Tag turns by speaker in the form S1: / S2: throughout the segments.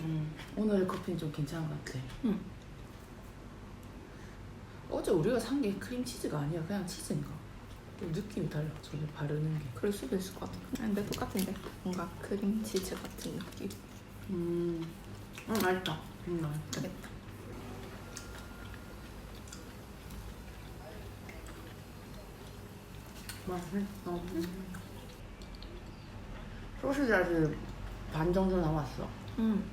S1: 음, 오늘 커피는 좀 괜찮은 것 같아.
S2: 응.
S1: 어제 우리가 산 게 크림치즈가 아니야. 그냥 치즈인가? 좀 느낌이 달라. 저게 바르는 게.
S2: 그럴 수도 있을 것 같아. 근데 똑같은데 뭔가 크림치즈 같은 느낌.
S1: 음, 음 맛있다. 음, 맛있다.
S2: 되겠다.
S1: 맛있어. 음. 소시지 아직 반 정도 남았어.
S2: 음.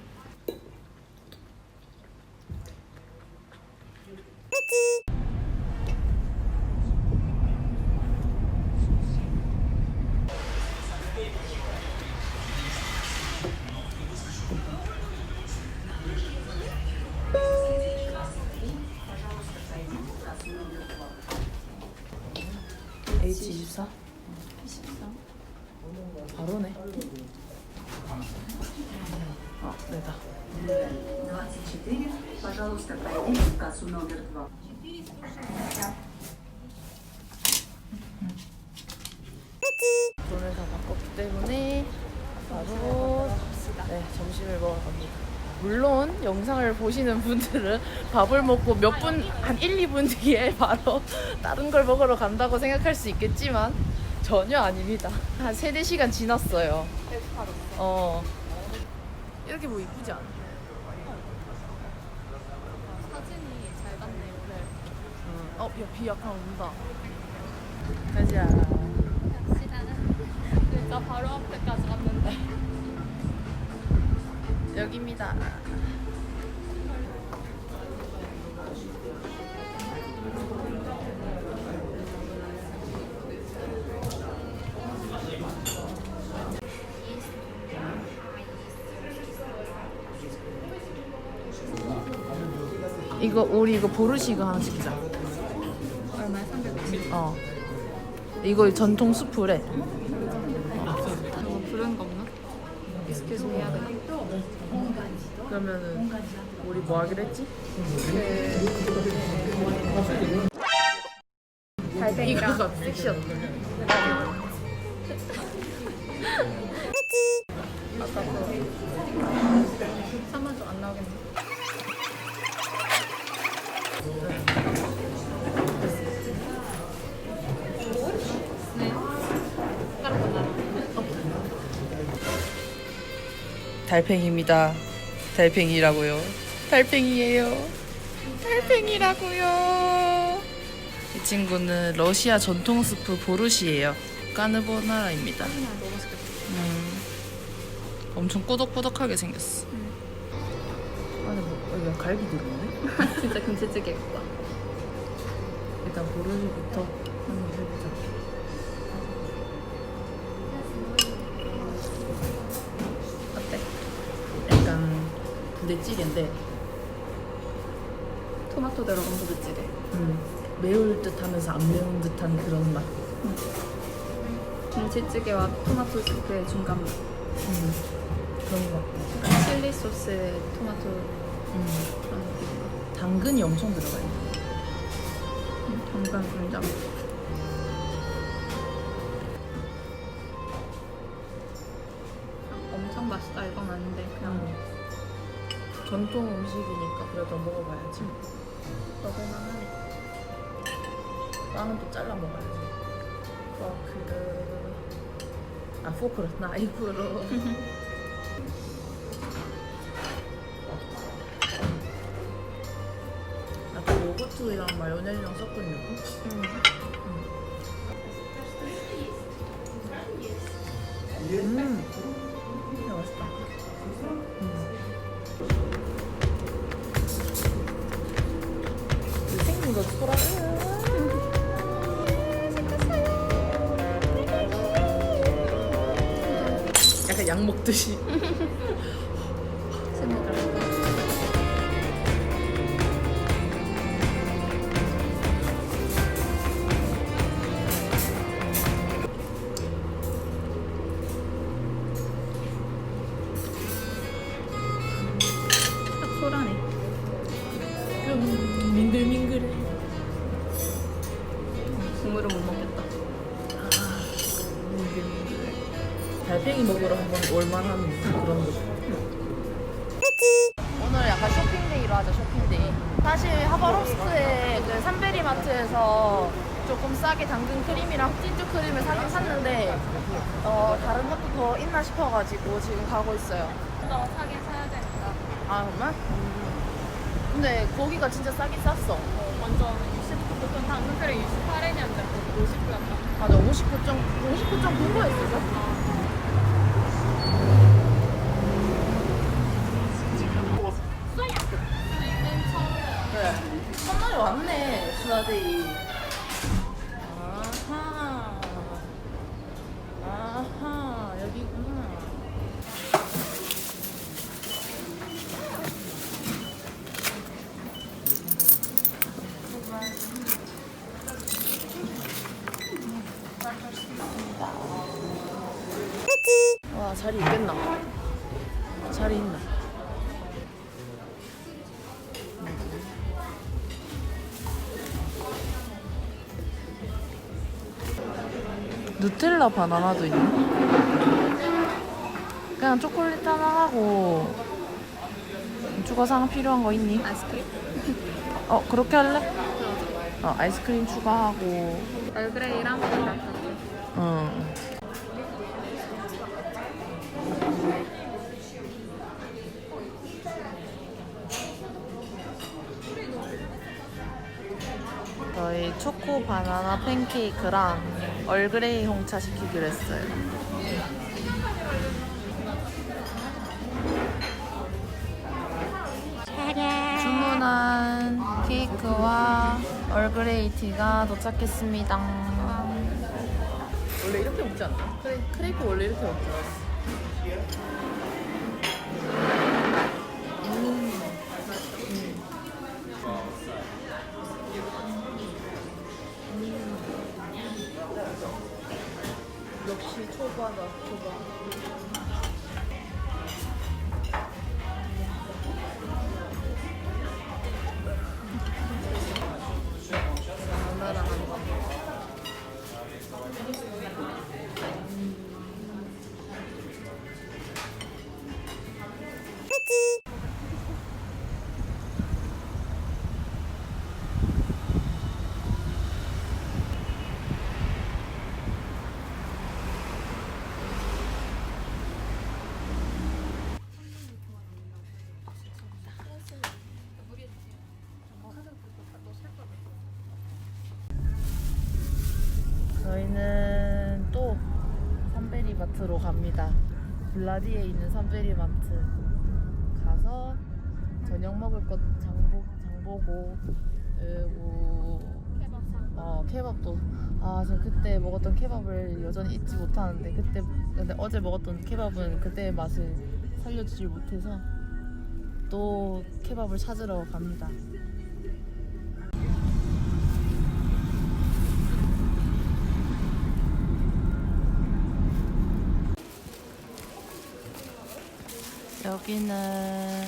S1: 돈을 다 바꿨기 때문에 바로 네, 점심을 먹으러 갑니다. 물론 영상을 보시는 분들은 밥을 먹고 몇 분, 한 1, 2분 뒤에 바로 다른 걸 먹으러 간다고 생각할 수 있겠지만 전혀 아닙니다. 한 3, 4시간 지났어요. 어. 이렇게 뭐 이쁘지 않아?
S2: 사진이 잘 봤네요.
S1: 어, 야, 비 약간 온다. 가자.
S2: 진짜 바로 앞에까지 왔는데.
S1: 여기입니다. 이거 우리 이거 보르시 이거 하나 시키자.
S2: 얼마에 360?
S1: 어. 이거 전통 수프래.
S2: 이거 부르는 거 없나? 익스큐즈 해야 되나?
S1: 그러면은 우리 뭐 하기로 했지? 이거가 섹시하다.
S2: 아까 그 3만 좀안 나오겠네. 네.
S1: 달팽이입니다. 달팽이라고요. 달팽이에요. 달팽이라고요. 이 친구는 러시아 전통 스프 보르시예요.
S2: 너무 맛있겠다.
S1: 음, 엄청 꾸덕꾸덕하게 생겼어.
S2: 음.
S1: 안에 뭐 여기 갈비 들어있네?
S2: 진짜 김치찌개 같다.
S1: 일단 보르시부터 한번 해보자. 부대찌개인데
S2: 토마토 들어간 부대찌개.
S1: 음, 매울 듯하면서 안 매운 듯한 그런 맛.
S2: 김치찌개와 토마토 스프의 중간 맛.
S1: 음, 그런 것 같고.
S2: 칠리 소스에 토마토
S1: 음,
S2: 그런 느낌.
S1: 당근이 엄청 들어가 있네.
S2: 음, 당근 분장.
S1: 전통 음식이니까 그래도 먹어봐야지.
S2: 먹을만 하네.
S1: 빵은 또 잘라 먹어야지. 포크로. 아, 포크로. 나이프로. 약간 요거트랑 마요네즈랑 섞은 요거?
S2: 음.
S1: 약 먹듯이. 달팽이 먹으러 한번 올만한 그런 거. 오늘 약간 쇼핑데이로 하자 쇼핑데이. 사실 하바롭스크의 그 산베리마트에서 조금 싸게 당근 크림이랑 틴트 크림을 사긴 샀는데 어, 다른 것도 더 있나 싶어가지고 지금 가고 있어요.
S2: 너 사긴 사야 되니까.
S1: 아 정말? 근데 거기가 진짜 싸긴 쌌어.
S2: 완전 60, 보통 당근 크림 68엔이었는데 59였다.
S1: 맞아 59점 59.9였어. 수다데이. 아하. 아하 여기구나. 와 자리 있겠나? 자리 있나? 누텔라 바나나도 있네. 그냥 초콜릿 하나 하고 추가 사항 필요한 거 있니?
S2: 아이스크림?
S1: 어 그렇게 할래? 어 아이스크림 추가하고
S2: 얼그레이랑
S1: 응. 저희 초코 바나나 팬케이크랑 얼그레이 홍차 시키기로 했어요. 주문한 케이크와 얼그레이 티가 도착했습니다. 원래 이렇게 먹지 않나? 그래, 크레이프 원래 이렇게 먹지 않았어. 역시 초바다, 초바. 블라디에 있는 삼베리마트 가서 저녁 먹을 것 장보, 장보고 그리고 어 케밥도 아 저 그때 먹었던 케밥을 여전히 잊지 못하는데 그때 근데 어제 먹었던 케밥은 그때의 맛을 살려주질 못해서 또 케밥을 찾으러 갑니다. 여기는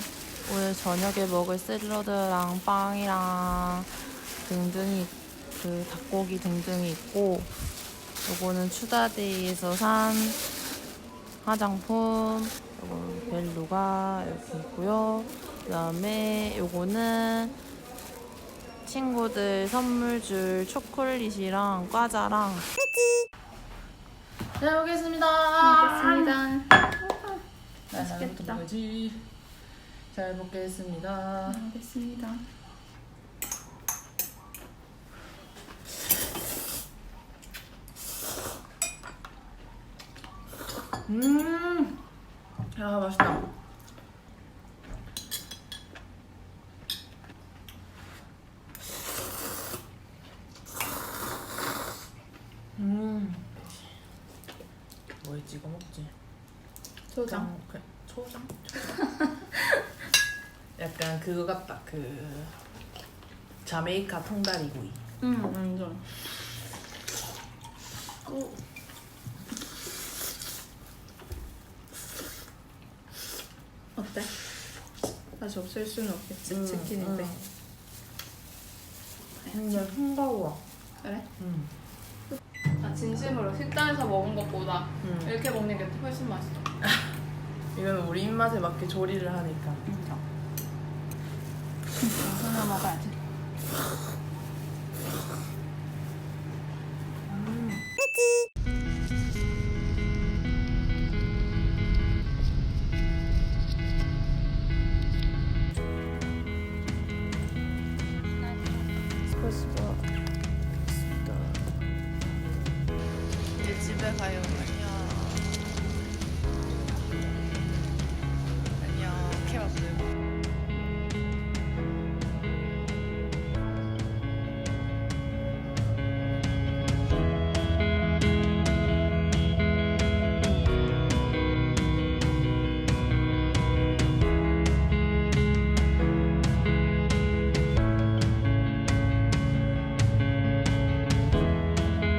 S1: 오늘 저녁에 먹을 샐러드랑 빵이랑 등등이 그 닭고기 등등이 있고 요거는 추다데이에서 산 화장품 요거는 벨루가 이렇게 있고요. 그 다음에 요거는 친구들 선물 줄 초콜릿이랑 과자랑. 잘 먹겠습니다.
S2: 알겠습니다.
S1: 맛있겠다 잘 먹겠습니다
S2: 알겠습니다.
S1: 음, 야 맛있다. 음, 뭐에 찍어 먹지?
S2: 초장.
S1: 그냥 그 초장? 초장? 약간 그거 같다. 그 자메이카 통다리구이.
S2: 응, 완전.
S1: 오.
S2: 어때? 다시 없앨 수는 없겠지
S1: 음,
S2: 치킨인데
S1: 음. 근데 싱거워.
S2: 그래?
S1: 음.
S2: 나 진심으로 식당에서 먹은 것보다
S1: 음.
S2: 이렇게 먹는 게 훨씬 맛있어.
S1: 이거는 우리 입맛에 맞게 조리를 하니까.
S2: 하나 먹어야지.
S1: 스